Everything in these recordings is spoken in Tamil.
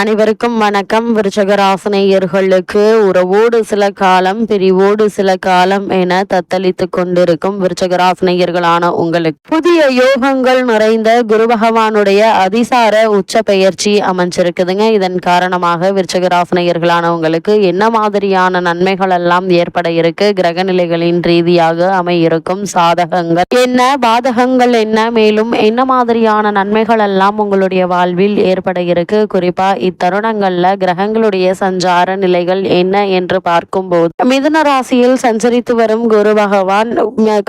அனைவருக்கும் வணக்கம். விருச்சகராசனையர்களுக்கு உறவோடு சில காலம் பிரிவோடு சில காலம் என தத்தளித்துக் கொண்டிருக்கும் விருச்சகராசனையர்களான உங்களுக்கு. புதிய யோகங்கள் நிறைந்த குரு பகவானுடைய அதிசார உச்ச பெயர்ச்சி அமைஞ்சிருக்குதுங்க. இதன் காரணமாக விருச்சகராசனையர்களான உங்களுக்கு என்ன மாதிரியான நன்மைகள் எல்லாம் ஏற்பட இருக்கு? கிரக நிலைகளின் ரீதியாக அமையிருக்கும் சாதகங்கள் என்ன? பாதகங்கள் என்ன? மேலும் என்ன மாதிரியான நன்மைகள் எல்லாம் உங்களுடைய வாழ்வில் ஏற்பட இருக்கு? குறிப்பா இத்தருணங்கள்ல கிரகங்களுடைய சஞ்சார நிலைகள் என்ன என்று பார்க்கும்போது மிதுன ராசியில் சஞ்சரித்து வரும் குரு பகவான்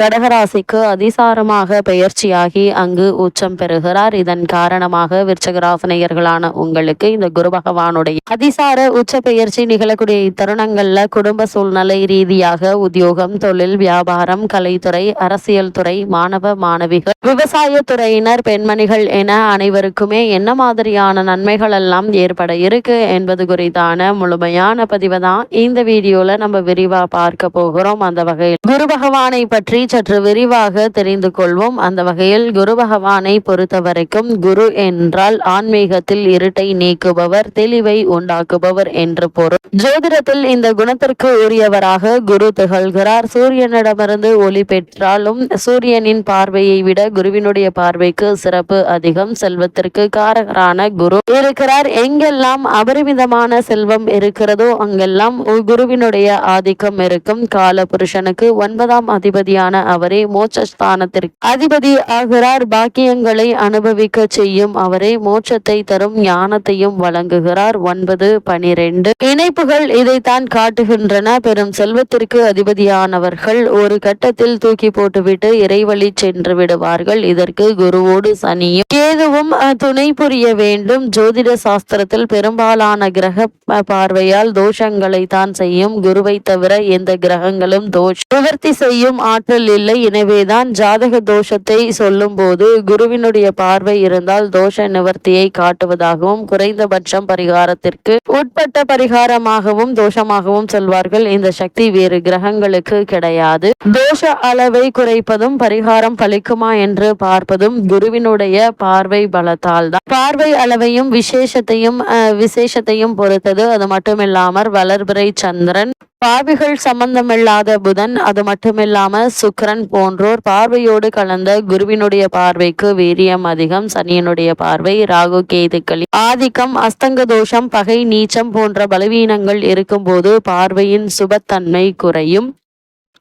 கடகராசிக்கு அதிசாரமாக பெயர்ச்சியாகி அங்கு உச்சம் பெறுகிறார். இதன் காரணமாக விருச்சகராசனையர்களான உங்களுக்கு இந்த குரு பகவானுடைய அதிசார உச்ச பெயர்ச்சி நிகழக்கூடிய இத்தருணங்கள்ல குடும்ப சூழ்நிலை ரீதியாக உத்தியோகம் தொழில் வியாபாரம் கலைத்துறை அரசியல் துறை மாணவ மாணவிகள் விவசாய துறையினர் பெண்மணிகள் என அனைவருக்குமே என்ன மாதிரியான நன்மைகள் எல்லாம் ஏற்பட இருக்கு என்பது குறித்தான முழுமையான பதிவை தான் இந்த வீடியோல நம்ம விரிவா பார்க்க போகிறோம். அந்த வகையில் குரு பகவானை பற்றி சற்று விரிவாக தெரிந்து கொள்வோம். அந்த வகையில் குரு பகவானை பொறுத்த வரைக்கும் குரு என்றால் ஆன்மீகத்தில் இருட்டை நீக்குபவர் தெளிவை உண்டாக்குபவர் என்று பொருள். ஜோதிடத்தில் இந்த குணத்திற்கு உரியவராக குரு திகழ்கிறார். சூரியனிடமிருந்து ஒளி பெற்றாலும் சூரியனின் பார்வையை விட குருவினுடைய பார்வைக்கு சிறப்பு அதிகம். செல்வத்திற்கு காரகரான குரு இருக்கிறார். எங்க எங்கெல்லாம் அபரிமிதமான செல்வம் இருக்கிறதோ அங்கெல்லாம் குருவினுடைய ஆதிக்கம் இருக்கும். கால புருஷனுக்கு ஒன்பதாம் அதிபதியான அவரே மோட்சஸ்தானத்திற்கு அதிபதி ஆகிறார். பாக்கியங்களை அனுபவிக்க செய்யும் அவரே மோட்சத்தை தரும் ஞானத்தையும் வழங்குகிறார். ஒன்பது பனிரெண்டு. இணைப்புகள் இதைத்தான் காட்டுகின்றன. பெரும் செல்வத்திற்கு அதிபதியானவர்கள் ஒரு கட்டத்தில் தூக்கி போட்டுவிட்டு இறைவழி சென்று விடுவார்கள். இதற்கு குருவோடு சனியும் கேதுவும் துணை புரிய வேண்டும். ஜோதிட சாஸ்திர சாஸ்திரத்தில் பெரும்பாலான கிரக பார்வையால் தோஷங்களை தான் செய்யும். குருவை தவிர எந்த கிரகங்களும் தோஷ நிவர்த்தி செய்யும் ஆற்றல் இல்லை. எனவேதான் ஜாதக தோஷத்தை சொல்லும் போது குருவினுடைய பார்வை இருந்தால் தோஷ நிவர்த்தியை காட்டுவதாகவும் குறைந்தபட்சம் பரிகாரத்திற்கு உட்பட்ட பரிகாரமாகவும் தோஷமாகவும் சொல்வார்கள். இந்த சக்தி வேறு கிரகங்களுக்கு கிடையாது. தோஷ அளவை குறைப்பதும் பரிகாரம் பலிக்குமா என்று பார்ப்பதும் குருவினுடைய பார்வை பலத்தால் தான் பார்வை அளவையும் விசேஷத்தையும் அஹ், விசேஷத்தையும் பொறுத்தது. அது மட்டுமில்லாமல் வளர்பிறை சந்திரன் பாவிகள் சம்பந்தமில்லாத புதன் அது மட்டுமில்லாம சுக்கரன் போன்றோர் பார்வையோடு கலந்த குருவினுடைய பார்வைக்கு வீரியம் அதிகம் சனியனுடைய பார்வை ராகு கேதுக்களின் ஆதிக்கம் அஸ்தங்க தோஷம் பகை நீச்சம் போன்ற பலவீனங்கள் இருக்கும்போது பார்வையின் சுபத்தன்மை குறையும்.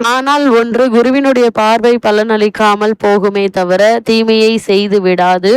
ஆனால் ஒன்று குருவினுடைய பார்வை பலனளிக்காமல் போகுமே தவிர தீமையை செய்து விடாது.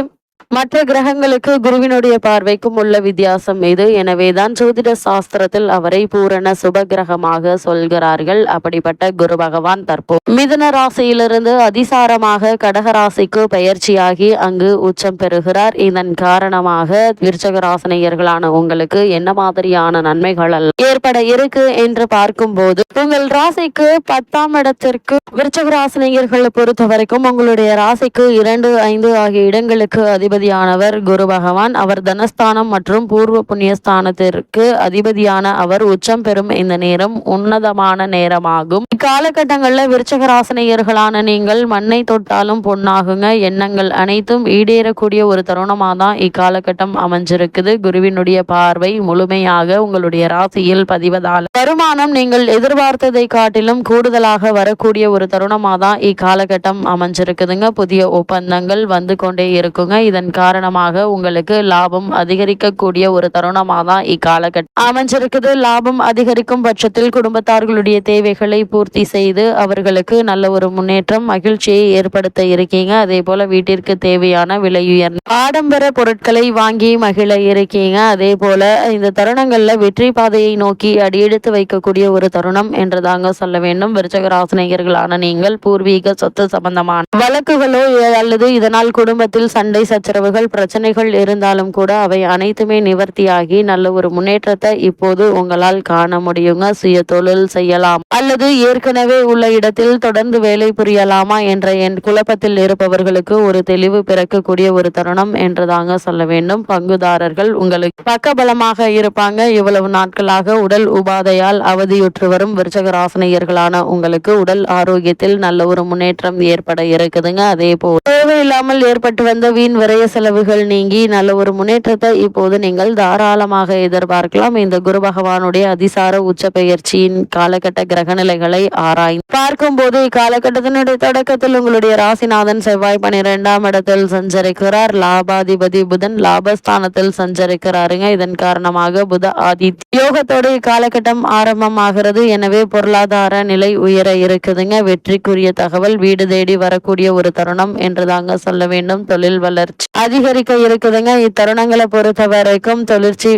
மற்ற கிரகங்களுக்கு குருவினுடைய பார்வைக்கும் உள்ள வித்தியாசம் இது. எனவேதான் ஜோதிட சாஸ்திரத்தில் அவரை பூரண சுப கிரகமாக சொல்கிறார்கள். அப்படிப்பட்ட குரு பகவான் தற்போது மிதுன ராசியிலிருந்து அதிசாரமாக கடக ராசிக்கு பெயர்ச்சியாகி அங்கு உச்சம் பெறுகிறார். இதன் காரணமாக விருச்சக ராசினியர்களான உங்களுக்கு என்ன மாதிரியான நன்மைகள் ஏற்பட இருக்கு என்று பார்க்கும்போது உங்கள் ராசிக்கு பத்தாம் இடத்திற்கு விருச்சக ராசினியர்களை பொறுத்த வரைக்கும் உங்களுடைய ராசிக்கு இரண்டு ஐந்து ஆகிய இடங்களுக்கு அதிபதியானவர் குரு பகவான். அவர் தனஸ்தானம் மற்றும் பூர்வ புண்ணியஸ்தானத்திற்கு அதிபதியான அவர் உச்சம் பெறும் இந்த நேரம் உன்னதமான நேரமாகும். இக்காலகட்டங்களில் விருச்சகராசனையர்களான நீங்கள் மண்ணை தொட்டாலும் பொன்னாகுங்க. எண்ணங்கள் அனைத்தும் ஈடேறக்கூடிய ஒரு தருணமாக தான் இக்காலகட்டம் அமைஞ்சிருக்குது. குருவினுடைய பார்வை முழுமையாக உங்களுடைய ராசியில் பதிவதால். வருமானம் நீங்கள் எதிர்பார்த்ததை காட்டிலும் கூடுதலாக வரக்கூடிய ஒரு தருணமாக தான் இக்காலகட்டம் அமைஞ்சிருக்குதுங்க. புதிய ஒப்பந்தங்கள் வந்து கொண்டே இருக்குங்க. இதன் காரணமாக உங்களுக்கு லாபம் அதிகரிக்கக்கூடிய ஒரு தருணமாக தான் இக்காலகட்டம் அமைஞ்சிருக்குது. லாபம் அதிகரிக்கும் பட்சத்தில் குடும்பத்தார்களுடைய தேவைகளை பூர்த்தி செய்து அவர்களுக்கு நல்ல ஒரு முன்னேற்றம் மகிழ்ச்சியை ஏற்படுத்த இருக்கீங்க. அதே போல வீட்டிற்கு தேவையான விலை உயர் ஆடம்பர பொருட்களை வாங்கி மகிழ இருக்கீங்க. அதே போல இந்த தருணங்கள்ல வெற்றி பாதையை நோக்கி அடியெடுத்து வைக்கக்கூடிய ஒரு தருணம் என்று தாங்க சொல்ல வேண்டும். விருச்சகராசினியர்களான நீங்கள் பூர்வீக சொத்து சம்பந்தமான வழக்குகளோ அல்லது இதனால் குடும்பத்தில் சண்டை தொந்தரவுகள் பிரச்சனைகள் இருந்தாலும் கூட அவை அனைத்துமே நிவர்த்தியாகி நல்ல ஒரு முன்னேற்றத்தை இப்போது உங்களால் காண முடியுங்க. சுய தொழில் செய்யலாம். அல்லது ஏற்கனவே உள்ள இடத்தில் தொடர்ந்து வேலை புரியலாமா என்ற என் குழப்பத்தில் இருப்பவர்களுக்கு ஒரு தெளிவு பிறக்கக்கூடிய ஒரு தருணம் என்று தாங்க சொல்ல வேண்டும். பங்குதாரர்கள் உங்களுக்கு பக்கபலமாக இருப்பாங்க. இவ்வளவு நாட்களாக உடல் உபாதையால் அவதியுற்று வரும் விருச்சக ராசனையர்களான உங்களுக்கு உடல் ஆரோக்கியத்தில் நல்ல ஒரு முன்னேற்றம் ஏற்பட இருக்குதுங்க. அதே போல் தேவையில்லாமல் ஏற்பட்டு வந்த வீண் விரைய செலவுகள் நீங்கி நல்ல ஒரு முன்னேற்றத்தை இப்போது நீங்கள் தாராளமாக எதிர்பார்க்கலாம். இந்த குரு பகவானுடைய அதிசார உச்ச பெயர்ச்சியின் காலகட்ட கிரகநிலைகளை ஆராய் பார்க்கும்போது இக்காலகட்டத்தினுடைய தொடக்கத்தில் உங்களுடைய ராசிநாதன் செவ்வாய் பனிரெண்டாம் இடத்தில் சஞ்சரிக்கிறார். லாபாதிபதி புதன் லாபஸ்தானத்தில் சஞ்சரிக்கிறாருங்க. இதன் காரணமாக புத ஆதித்ய யோகத்தோடு இக்காலகட்டம் ஆரம்பமாகிறது. எனவே பொருளாதார நிலை உயர இருக்குதுங்க. வெற்றிக்குரிய தகவல் வீடு தேடி வரக்கூடிய ஒரு தருணம் என்று தாங்க சொல்ல வேண்டும். தொழில் வளர்ச்சி அதிகரிக்க இருக்குதுங்க. இத்தருணங்களை பொறுத்த வரைக்கும் தொழிற்சி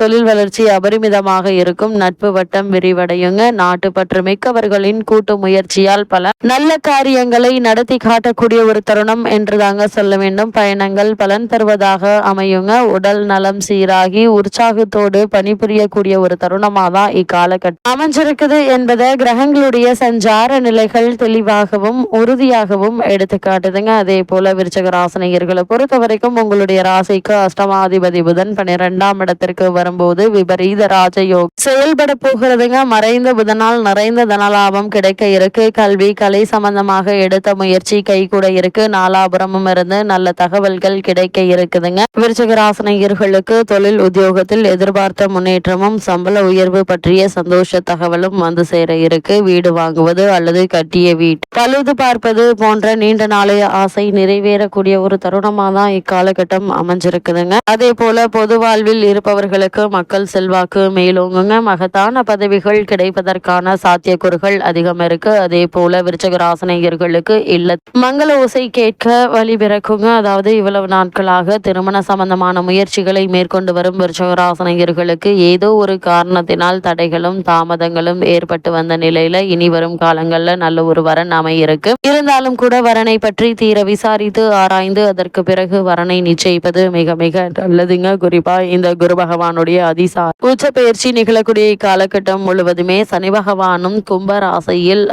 தொழில் வளர்ச்சி அபரிமிதமாக இருக்கும். நட்பு வட்டம் விரிவடையுங்க. நாட்டு பற்று மிக்கவர்களின் கூட்டு முயற்சியால் பல நல்ல காரியங்களை நடத்தி காட்டக்கூடிய ஒரு தருணம் என்று தாங்க சொல்ல வேண்டும். பயணங்கள் பலன் தருவதாக அமையுங்க. உடல் நலம் சீராகி உற்சாகத்தோடு பணிபுரியக்கூடிய ஒரு தருணமாக தான் இக்காலகட்டம் அமைஞ்சிருக்குது என்பதை கிரகங்களுடைய சஞ்சார நிலைகள் தெளிவாகவும் உறுதியாகவும் எடுத்து காட்டுதுங்க அதே போல விருச்சக ராசனையர்களை பொறுத்த பொறுத்த வரைக்கும் உங்களுடைய ராசிக்கு அஷ்டமாதிபதி புதன் பன்னிரெண்டாம் இடத்திற்கு வரும்போது விபரீத ராஜயோக் செயல்பட போகிறதுங்க மறைந்த புதனால் நிறைந்த தனலாபம் கிடைக்க இருக்கு. கல்வி கலை சம்பந்தமாக எடுத்த முயற்சி கை கூட இருக்கு. நாலாபுரமும் இருந்து நல்ல தகவல்கள் கிடைக்க இருக்குதுங்க. விருச்சக ராசனையர்களுக்கு தொழில் உத்தியோகத்தில் எதிர்பார்த்த முன்னேற்றமும் சம்பள உயர்வு பற்றிய சந்தோஷ தகவலும் வந்து சேர இருக்கு. வீடு வாங்குவது அல்லது கட்டிய வீடு. பழுது பார்ப்பது போன்ற நீண்ட நாளைய ஆசை நிறைவேறக்கூடிய ஒரு தருணமா தான் இக்காலகட்டம் அமைஞ்சிருக்குதுங்க. அதே போல பொது வாழ்வில் இருப்பவர்களுக்கு மக்கள் செல்வாக்கு மேலோங்குங்க. மகத்தான பதவிகள் கிடைப்பதற்கான சாத்தியக்கூறுகள் அதிகம் இருக்கு. அதே போல விருச்சக ராசனையர்களுக்கு இல்ல. மங்கள ஓசை கேட்க வழி பிறக்குங்க. அதாவது இவ்வளவு நாட்களாக திருமண சம்பந்தமான முயற்சிகளை மேற்கொண்டு வரும் விருச்சக ராசனையர்களுக்கு ஏதோ ஒரு காரணத்தினால் தடைகளும் தாமதங்களும் ஏற்பட்டு வந்த நிலையில இனி வரும் காலங்கள்ல நல்ல ஒரு வரன் அமையிருக்கு இருந்தாலும் கூட வரனை பற்றி தீர விசாரித்து ஆராய்ந்து அதற்கு பிறகு வரனை நிச்சயிப்பது மிக மிக நல்லதுங்க குறிப்பா இந்த குரு பகவானுடைய அதிசா உச்ச பயிற்சி நிகழக்கூடிய காலகட்டம் முழுவதுமே சனி பகவானும் கும்பராசையில்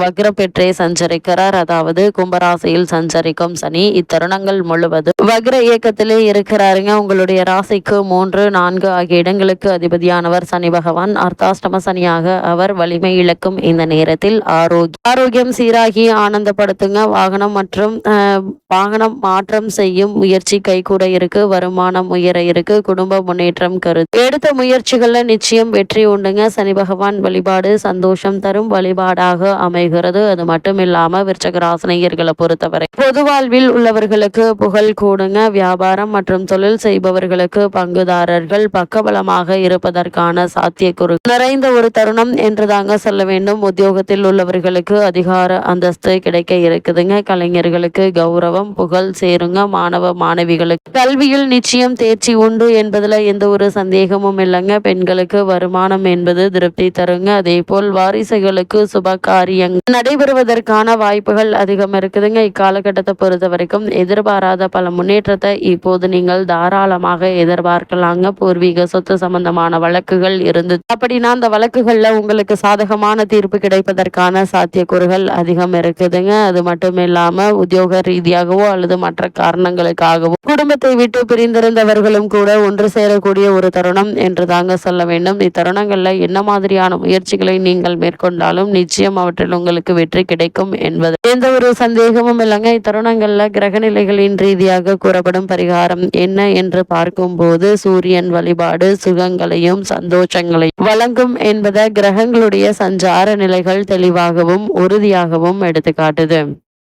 வக்ரம் பெற்றே சஞ்சரிக்கிறார். அதாவது கும்பராசையில் சஞ்சரிக்கும் சனி இத்தருணங்கள் முழுவதும் வக்ர இயக்கத்திலே இருக்கிறாருங்க. உங்களுடைய ராசிக்கு மூன்று நான்கு ஆகிய இடங்களுக்கு அதிபதியானவர் சனி பகவான். அர்த்தாஷ்டம சனியாக அவர் வலிமை இழக்கும் இந்த நேரத்தில் ஆரோக்கியம் ஆரோக்கியம் சீராகி ஆனந்தப்படுத்துங்க. வாகனம் மற்றும் வாகனம் மாற்றம் செய்யும் முயற்சி கைகூட இருக்கு வருமானம் உயர இருக்கு குடும்ப முன்னேற்றம் கருத்து எடுத்த முயற்சிகள்ல நிச்சயம் வெற்றி உண்டுங்க. சனி பகவான் வழிபாடு சந்தோஷம் தரும் வழிபாடாக அமைகிறது. அது மட்டும் இல்லாம விருச்சகராசனையர்களை பொறுத்தவரை. பொது வாழ்வில் உள்ளவர்களுக்கு புகழ் கூடுங்க. வியாபாரம் மற்றும் தொழில் செய்பவர்களுக்கு பங்குதாரர்கள் பக்கபலமாக இருப்பதற்கான சாத்தியக்கூறு. நிறைந்த ஒரு தருணம் என்று தாங்க சொல்ல வேண்டும். உத்தியோகத்தில் உள்ளவர்களுக்கு அதிகார அந்தஸ்து கிடைக்க இருக்குதுங்க. கலைஞர்களுக்கு கௌரவம் புகழ் சேருங்க. மாணவ மாணவிகளுக்கு. கல்வியில் நிச்சயம் தேர்ச்சி உண்டு என்பதுல எந்த ஒரு சந்தேகமும் இல்லைங்க. பெண்களுக்கு வருமானம் என்பது திருப்தி தருங்க. அதே போல் வாரிசுகளுக்கு சுப காரியங்கள் நடைபெறுவதற்கான வாய்ப்புகள் அதிகம் இருக்குதுங்க. இக்காலகட்டத்தை பொறுத்த வரைக்கும் எதிர்பாராத பல முன்னேற்றத்தை இப்போது நீங்கள் தாராளமாக எதிர்பார்க்கலாங்க. பூர்வீக சொத்து சம்பந்தமான வழக்குகள் இருந்து அப்படின்னா அந்த வழக்குகள்ல உங்களுக்கு சாதகமான தீர்ப்பு கிடைப்பதற்கான சாத்தியக்கூறுகள் அதிகம் இருக்குதுங்க. அது மட்டும் இல்லாம உத்தியோக ரீதியாகவோ அல்லது மற்ற காரணங்களுக்காகவும் குடும்பத்தை விட்டு பிரிந்திருந்தவர்களும் கூட ஒன்று சேரக்கூடிய ஒரு தருணம் என்று தாங்க சொல்ல வேண்டும். இத்தருணங்கள்ல என்ன மாதிரியான முயற்சிகளை நீங்கள் மேற்கொண்டாலும் நிச்சயம் அவற்றில் உங்களுக்கு வெற்றி கிடைக்கும் என்பது. எந்த ஒரு சந்தேகமும் இல்லைங்க. இத்தருணங்கள்ல கிரகநிலைகளின் ரீதியாக கூறப்படும் பரிகாரம் என்ன என்று பார்க்கும்போது சூரியன் வழிபாடு சுகங்களையும் சந்தோஷங்களையும் வழங்கும் என்பதை கிரகங்களுடைய சஞ்சார நிலைகள் தெளிவாகவும் உறுதியாகவும் எடுத்துக்காட்டுது.